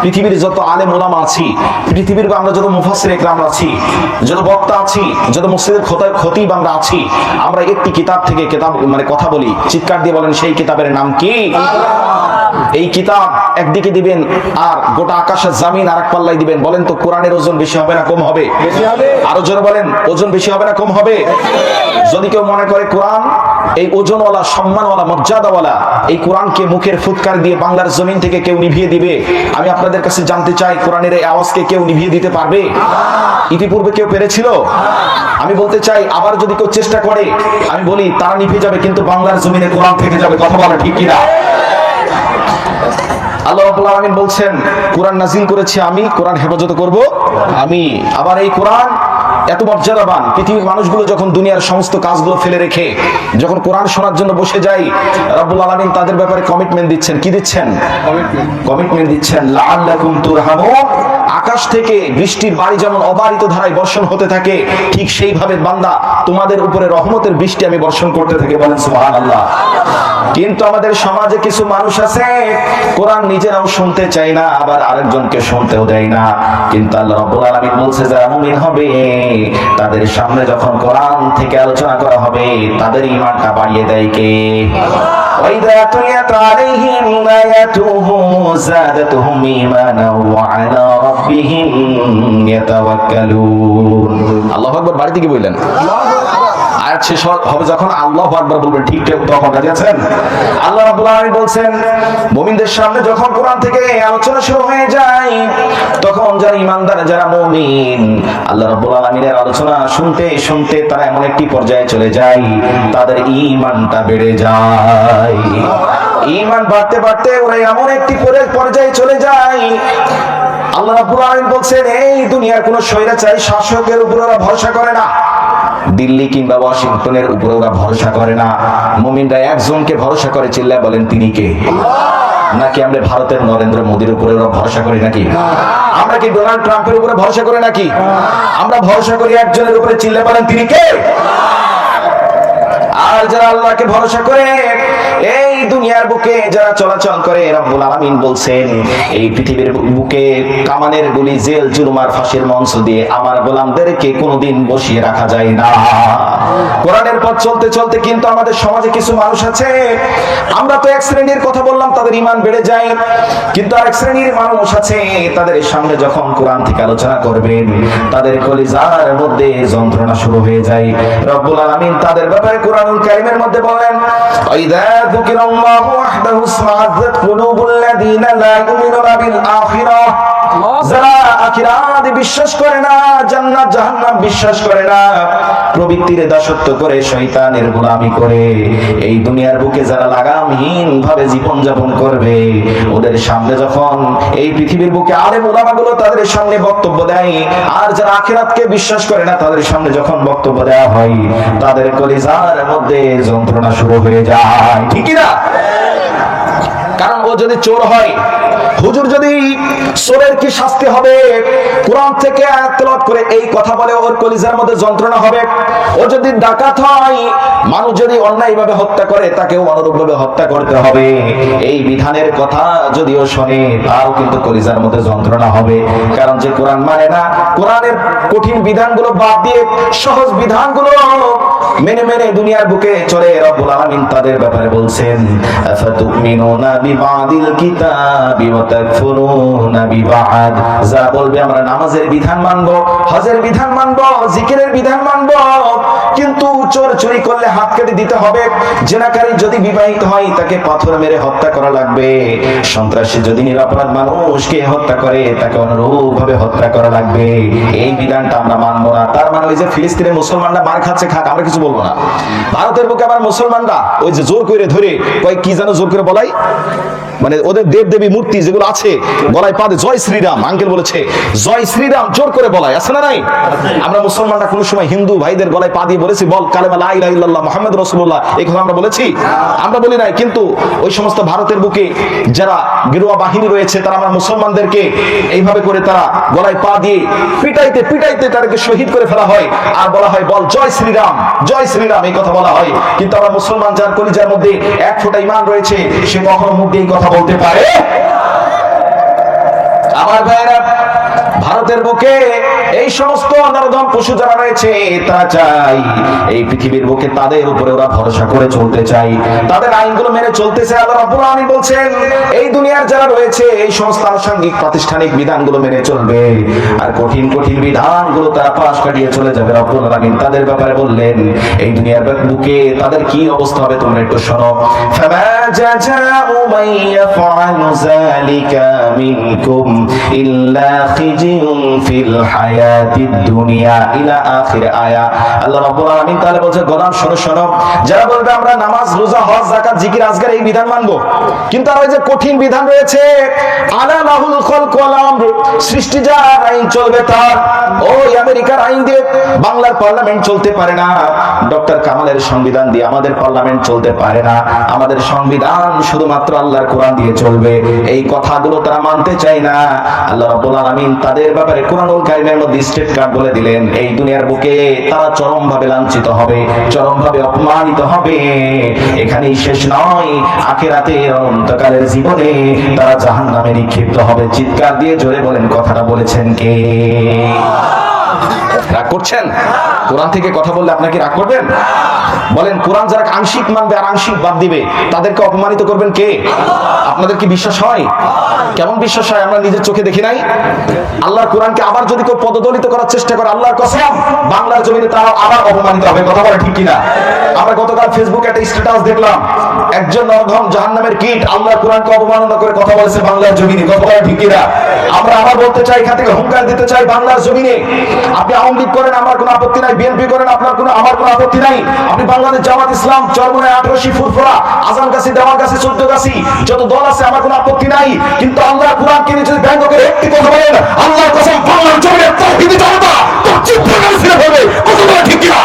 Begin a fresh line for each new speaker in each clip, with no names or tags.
পৃথিবীর যত আলে মোলাম আছি, পৃথিবীর আমরা যত মুফাসির একরাম আছি, যত বক্তা আছি, যত মসজিদের ক্ষতায় খতিব আমরা আছি, আমরা একটি কিতাব থেকে কিতাব মানে কথা বলি, চিৎকার দিয়ে বলেন, সেই কিতাবের নাম কি? এই কিতাব একদিকে দিবেন আর গোটা আকাশের জামিন আর এক পাল্লাই দিবেন। বলেন তো কোরআনের ওজন বেশি হবে না কম হবে? আরও জোরে বলেন ওজন বেশি হবে না কম হবে? যদি কেউ মনে করে কোরআন এই ওজনওয়ালা সম্মানওয়ালা মর্যাদাওয়ালা এই কোরআনকে মুখের ফুৎকার দিয়ে বাংলার জমিন থেকে কেউ নিভিয়ে দিবে? আমি আপনাদের কাছে জানতে চাই কোরআনের এই আওয়াজকে কেউ নিভিয়ে দিতে পারবে? ইতিপূর্বে কেউ পেরেছিল? আমি বলতে চাই আবার যদি কেউ চেষ্টা করে আমি বলি তারা নিভে যাবে কিন্তু বাংলার জমিনে কোরআন থেকে যাবে। কথা বলা ঠিক কিনা? আল্লাহ রাব্বুল আলামিন বলছেন কোরআন নাজিল করেছি আমি কোরআন হেফাজত করব আমি। আবার এই কোরআন এত মর্যাদাবান পৃথিবীর মানুষগুলো যখন দুনিয়ার সমস্ত কাজগুলো ফেলে রেখে যখন কোরআন শোনার জন্য বসে যাই রাব্বুল আলামিন তাদের ব্যাপারে কমিটমেন্ট দিচ্ছেন। কি দিচ্ছেন? কমিটমেন্ট দিচ্ছেন লাআল্লাকুম তুরহামুন। আকাশ থেকে বৃষ্টির বাড়ি যেমন অবারিত ধারায় বর্ষণ হতে থাকে, ঠিক সেইভাবে বান্দা তোমাদের উপরে রহমতের বৃষ্টি আমি বর্ষণ করতে থাকি বলেন সুবহানাল্লাহ। কিন্তু আমাদের সমাজে কিছু মানুষ আছে, কোরআন নিজেরাও শুনতে চায় না, আবার আরেকজনকে শুনতেও দেয় না। কিন্তু আল্লাহ বলছে, যারা মুমিন হবে, তাদের সামনে যখন কোরআন থেকে আলোচনা করা হবে, তাদের ঈমানটা বাড়িয়ে দেয় কে? وإذا تليت عليهم آياته زادتهم إيمانا وعلى ربهم يتوكلون আল্লাহু আকবার বাড়ি থেকে বললেন আয়াত শেষ হবে যখন আল্লাহ বলবেন, ঠিক তখন আছেন? আল্লাহ রাব্বুল আলামিন মুমিনদের সামনে যখন কোরআন থেকে আলোচনা শুরু হয়ে যায়, তখন যারা যারা মুমিন, আল্লাহ রাব্বুল আলামিনের আলোচনা শুনতে শুনতে তারা এমন একটি পর্যায়ে চলে যায়, তাদের ঈমানটা বেড়ে যায়। বাড়তে বাড়তে ওরা এমন একটি পরে- পর্যায়ে চলে যায়। আল্লাহ রাব্বুল আলামিন বলছেন, এই দুনিয়ার কোন স্বৈরাচারী শাসকের উপর ওরা ভরসা করে না। দিল্লি কিংবা ওয়াশিংটনের উপরে ওরা ভরসা করে না। মুমিনরা একজনকে ভরসা করে, চিল্লায় বলেন, তিনি কে? নাকি আমরা ভারতের নরেন্দ্র মোদীর উপরে ওরা ভরসা করি নাকি? আমরা কি ডোনাল্ড ট্রাম্পের উপরে ভরসা করে নাকি? আমরা ভরসা করি একজনের উপরে চিল্লা বলেন, তিনি কে? আর যারা আল্লাহকে ভরসা করে, এই দুনিয়ার বুকে যারা চলাচল করে, রব্বুল আলামিন বলছেন, এই পৃথিবীর বুকে কামানের গুলি, জেল, জুলুমার, ফাঁসির মঞ্চ দিয়ে আমার গোলামদেরকে কোনোদিন বসিয়ে রাখা যায় না। কোরআনের পথ চলতে চলতে কিন্তু আমাদের সমাজে কিছু মানুষ আছে, আমরা তো এক শ্রেণির কথা বললাম, তাদের ইমান বেড়ে যায়, কিন্তু আরেক শ্রেণির মানুষ আছে, তাদের সামনে যখন কোরআন থেকে আলোচনা করবেন, তাদের কলিজার মধ্যে যন্ত্রণা শুরু হয়ে যায়। রব্বুল আলামিন তাদের ব্যাপারে কোরআনুল কারীমের মধ্যে বলেন ওয়াইদা যুকিরাল্লাহু الله وحده اسمعت قلوب الذين لا يؤمنون بالآخرة. যারা বিশ্বাস করে না, জান্নাত, জাহান্নাম বিশ্বাস করে না, প্রবৃত্তির দাসত্ব করে শয়তানের গোলামি করে। এই দুনিয়ার বুকে যারা লাগামহীন ভাবে জীবন যাপন করবে, ওদের সামনে যখন এই পৃথিবীর বুকে আলেম ওলামাগুলো তাদের সামনে বক্তব্য দেয়, আর যারা আখিরাতকে বিশ্বাস করে না, তাদের সামনে যখন বক্তব্য দেওয়া হয়, তাদের কলিজার মধ্যে যন্ত্রণা শুরু হয়ে যায়। ঠিকই না কারণ ও যদি চোর হয় হুজুর যদি চোরের কি শাস্তি হবে? কোরআন থেকে আয়াত করে এই কথা বলে, ওর কলিজার মধ্যে যন্ত্রণা হবে। ও যদি ডাকাত হয়, মানুষ যদি অন্যায়ভাবে হত্যা করে, তাকেও অনুরূপভাবে হত্যা করতে হবে। এই বিধানের কথা যদিও শোনে, তাও কিন্তু কলিজার মধ্যে যন্ত্রণা হবে। কারণ যে কোরআন মানে না, কোরআনের কঠিন বিধানগুলো বাদ দিয়ে সহজ বিধানগুলো মেনে মেনে দুনিয়ার বুকে চলে রব্বুল আলামিন তাদের ব্যাপারে বলছেন, আফাতুমিনুনা বিবাদিল কিতাবি ওয়া তাকফুরুনা বিবাদ। যা বলবে আমরা নামাজের বিধান মানব হজের বিধান মানব জিকিরের বিধান মানব। আমরা মানে কিছু বলব না। ভারতের আবার মুসলমানরা ওই যে জোর করে ধরে, কয় কি জোর করে বলাই? মানে ওদের দেব দেবী মূর্তি যেগুলো আছে, গলায় পাদে জয় শ্রীরাম, আঙ্কেল বলেছে, জয় শ্রীরাম, জোর করে বলাই, আছে না নাই? আমরা মুসলমানরা কোনো সময় হিন্দু ভাইদের গলায় পা দিয়ে বলেছি বল কালেমা লা ইলাহা ইল্লাল্লাহ মুহাম্মদ রাসূলুল্লাহ। এই কথা আমরা বলেছি। আমরা বলি নাই, কিন্তু ওই সমস্ত ভারতের বুকে যারা গেরুয়া বাহিনী রয়েছে, তারা আমার মুসলমানদেরকে এইভাবে করে তারা গলায় পা দিয়ে পিটাইতে পিটাইতে তাদেরকে শহীদ করে ফেলা হয়। আর বলা হয়, বল জয় শ্রীরাম জয় শ্রীরাম, এই কথা বলা হয়। কিন্তু আমরা মুসলমান যার কলিজার মধ্যে এক ফোঁটা ইমান রয়েছে, সে কখনো মুখ দিয়ে কথা বলতে পারে আমার ভাইরা ভারতের বুকে এই সমস্ত নরদম পশু যারা রয়েছে, তারা চাই এই পৃথিবীর বুকে তাদের উপরে ওরা ভরসা করে চলতে চাই। তাদের আইনগুলো মেনে চলতেছে, আল্লাহ রাব্বুল আলামিন বলছেন, এই দুনিয়ার যারা রয়েছে, এই সমস্ত আনুষঙ্গিক, প্রাতিষ্ঠানিক বিধানগুলো মেনে চলবে। আর কঠিন কঠিন বিধানগুলো তারা পাশ কাটিয়ে চলে যাবে, রব্বুল আলামিন তাদের ব্যাপারে বললেন, এই দুনিয়ার বুকে তাদের কি অবস্থা হবে তোমরা একটু শোনো। ফামা জাযাউ মান যালিকা মিনকুম ইল্লা ফিল হায়াতিদ দুনিয়া ইলা আখির আয়া আল্লাহ রাব্বুল আলামিন তাহলে বলছে গোলাম শোনো শোনো। যারা বলবে আমরা নামাজ, রোজা, হজ, যাকাত, জিকির এই বিধান মানবো, কিন্তু আর ওই যে কঠিন বিধান রয়েছে, আলা লাহুল খলক ওয়াল আমর, সৃষ্টি আইন চলবে তার। ওই আমেরিকার আইন দিয়ে বাংলার পার্লামেন্ট চলতে পারে না। ডক্টর কামালের সংবিধান দিয়ে আমাদের পার্লামেন্ট চলতে পারে না। আমাদের সংবিধান শুধুমাত্র আল্লাহর কোরআন দিয়ে চলবে। এই কথাগুলো তারা মানতে চায় না। আল্লাহ রাব্বুল আলামিন তাদের ব্যাপারে কোরআনুল কারিমের মধ্যে স্টেট কার্ড বলে দিলেন, এই দুনিয়ার বুকে তারা চরম ভাবে লাঞ্ছিত হবে চরম ভাবে অপমানিত হবে। এখানেই শেষ নয়। আখেরাতে অনন্তকালের জীবনে তারা জাহান্নামে নিক্ষিপ্ত হবে। চিৎকার দিয়ে জোরে বলেন, কথাটা বলেছেন কে? করছেন? কোরআন থেকে কথা বললে আপনাকে রাগ করবেন? বলেন, কোরআন যারা আংশিক মানবে আর আংশিক বাদ দিবে, তাদেরকে অপমানিত করবেন কে? আপনাদের কি বিশ্বাস হয়? কেমন বিশ্বাস হয়? আমরা নিজের চোখে দেখি নাই? আল্লাহর কোরআনকে আবার যদি কেউ পদদলিত করার চেষ্টা করে, আল্লাহর কসম, বাংলার জমিনে তারা আবার অপমানিত হবে। কথা বলা ঠিক কিনা? আমরা গতকাল ফেসবুকে একটা স্ট্যাটাস দেখলাম। একজন নরধম জাহান্নামের কীট আল্লাহর কোরআনকে অবমাননা করে কথা বলেছে বাংলার জমিনে। কথা বলা ঠিক কিনা? আমরা আবার বলতে চাই, এখান থেকে হুঙ্কার দিতে চাই বাংলার জমিনে। আপনি আওয়ামী লীগ করেন আমার কোনো আপত্তি নাই। বিএনপি করেন আপনার কোনো আমার কোনো আপত্তি নাই। আপনি বাংলাদেশ জামাত ইসলাম চরমনে আঠারোশি ফুরফুরা আজান গাছি দেওয়ার গাছি চোদ্দ গাছি যত দল আছে আমার কোনো আপত্তি নাই। কিন্তু আল্লাহ কোরআন কিনে যদি ব্যঙ্গ করে একটি কথা বলেন আল্লাহর কসম বাংলার জমিনে তৌহিদি জনতা পশ্চিম প্রকাশ ফিরে হবে কথা বলা ঠিক কিনা?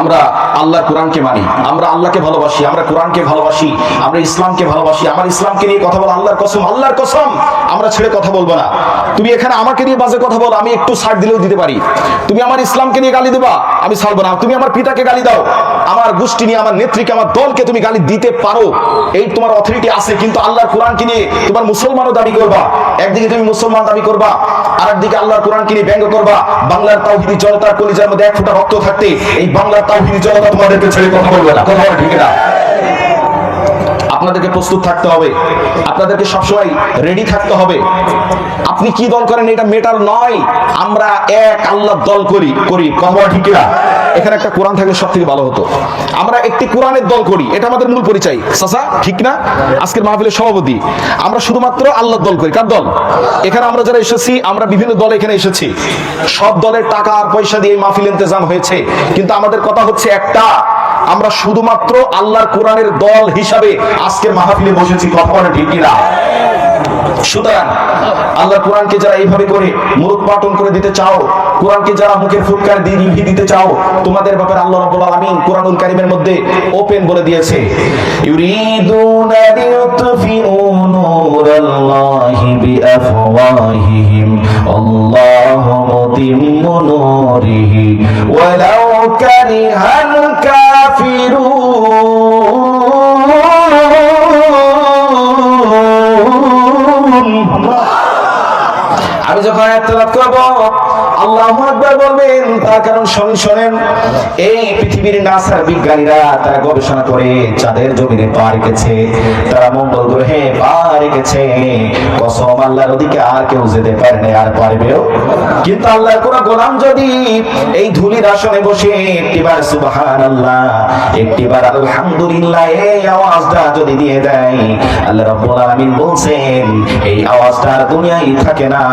আমরা আল্লাহ কোরআনকে মানি, আমরা আল্লাহকে ভালোবাসি, আমরা কোরআনকে ভালোবাসি, আমরা ইসলামকে ভালোবাসি, আমার ইসলামকে নিয়ে কথা বলো আল্লাহর কসম আল্লাহর কসম, আমরা ছেড়ে কথা বলব না। তুমি এখানে আমাকে নিয়ে বাজে কথা বলো, আমি একটু ছাড় দিলেও দিতে পারি। তুমি আমার ইসলামকে নিয়ে গালি দেবা, আমি ছাড়বো না। তুমি আমার পিতাকে গালি দাও, আমার গোষ্ঠী নিয়ে, আমার নেত্রীকে, আমার দলকে তুমি গালি দিতে পারো। এই তোমার অথরিটি আছে, কিন্তু আল্লাহর কোরআনকে নিয়ে তোমার মুসলমানও দাবি করবা। একদিকে তুমি মুসলমান দাবি করবা আর একদিকে আল্লাহর কোরআনকে নিয়ে ব্যঙ্গ করবা। বাংলার তাওহিদি, জনতার কলিজার মধ্যে এক ফোঁটা রক্ত থাকতে এই বাংলার তাওহিদি জনতা তোমাদেরকে ছেড়ে কথা বলবে না। কথা ঠিক না আপনাদেরকে প্রস্তুত থাকতে হবে। আপনাদেরকে সবসময় রেডি থাকতে হবে। আপনি কি দল করেন এটা মেটার নয়। আমরা এক আল্লাহ দল করি করি। কথা বলা ঠিক না এখানে একটা কোরআন থাকলে সব থেকে ভালো হতো। আমরা একটি কোরআনের দল করি, এটা আমাদের মূল পরিচয়। সাসা ঠিক না? আজকের মাহফিলের সভাপতি। আমরা শুধুমাত্র আল্লাহর দল করি। কার দল? এখানে আমরা যারা এসেছি, আমরা বিভিন্ন দল এখানে এসেছি। সব দলের টাকা আর পয়সা দিয়ে মাহফিল ইন্তজাম হয়েছে। কিন্তু আমাদের কথা হচ্ছে একটা। আমরা শুধুমাত্র আল্লাহর কোরআনের দল হিসাবে আজকের মাহফিলে বসেছি কথা ঠিক কিনা সুতরাং আল্লাহ কোরআনকে যারা এইভাবে করে মুরুখ পাটন করে দিতে চাও কোরআনকে যারা মুখের ফুটকার দিয়ে নিভিয়ে দিতে চাও তোমাদের ব্যাপারে আল্লাহ রাব্বুল আলামিন কোরআনুল কারীমের মধ্যে ওপেন বলে দিয়েছে। ইউরিদুনা লিয়ুতফিউ নূরাল্লাহি বিআফওয়াহিহিম আল্লাহু মুতিম্মু নূরিহি ওয়ালাউ কারিহাল কাফিরুন। আমি যখন আয়াত তেলাওয়াত করব আল্লাহু বলবেন কারণ এই পৃথিবীর নাসার বিজ্ঞানীরা তারা গবেষণা করে চাঁদের জমিনে পা রেখেছে, তারা মঙ্গল গ্রহে পা রেখেছে। কসম আল্লাহর ওদিকে আর কেউ যেতে পারে না, আর পারবেও। কিন্তু কোন গোলাম যদি এই ধুলির আসনে বসে একটিবার সুবহানাল্লাহ, একটিবার আলহামদুলিল্লাহ এই আওয়াজটা যদি দিয়ে দেয়, আল্লাহ রাব্বুল আলামিন বলছেন, এই আওয়াজটা দুনিয়ায় থাকে না।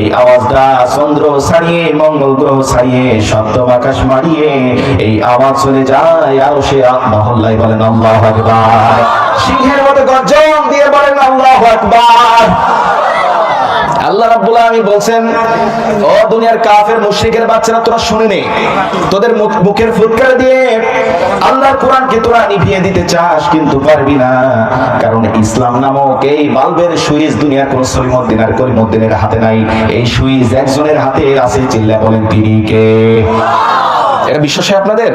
এই আওয়াজটা চন্দ্র ছাড়িয়ে মঙ্গল গ্রহ ছাইয়ে, সপ্তম আকাশ মারিয়ে এই আওয়াজ চলে যায় আরও সে মহল্লায় বলেন, আল্লাহ আকবার। সিংহের মতো গর্জন দিয়ে বলেন, আল্লাহ আকবার। আল্লাহ রাব্বুল আলামিন বলছেন, ও দুনিয়ার কাফের, মুশরিকের বাচ্চারা, তোরা শুনে নে তোদের মুখ- মুখের ফুৎকার দিয়ে আল্লাহর কোরআনকে তোরা নিভিয়ে দিতে চাস, কিন্তু পারবি না। কারণ ইসলাম নামক এই বাল্বের সুইচ দুনিয়ার কোন সলিমউদ্দিন আর করিমউদ্দিনের হাতে নাই। এই সুইচ একজনের হাতে আছে চিল্লা বলেন তিনি কে? এটা বিশ্বাস হয় আপনাদের?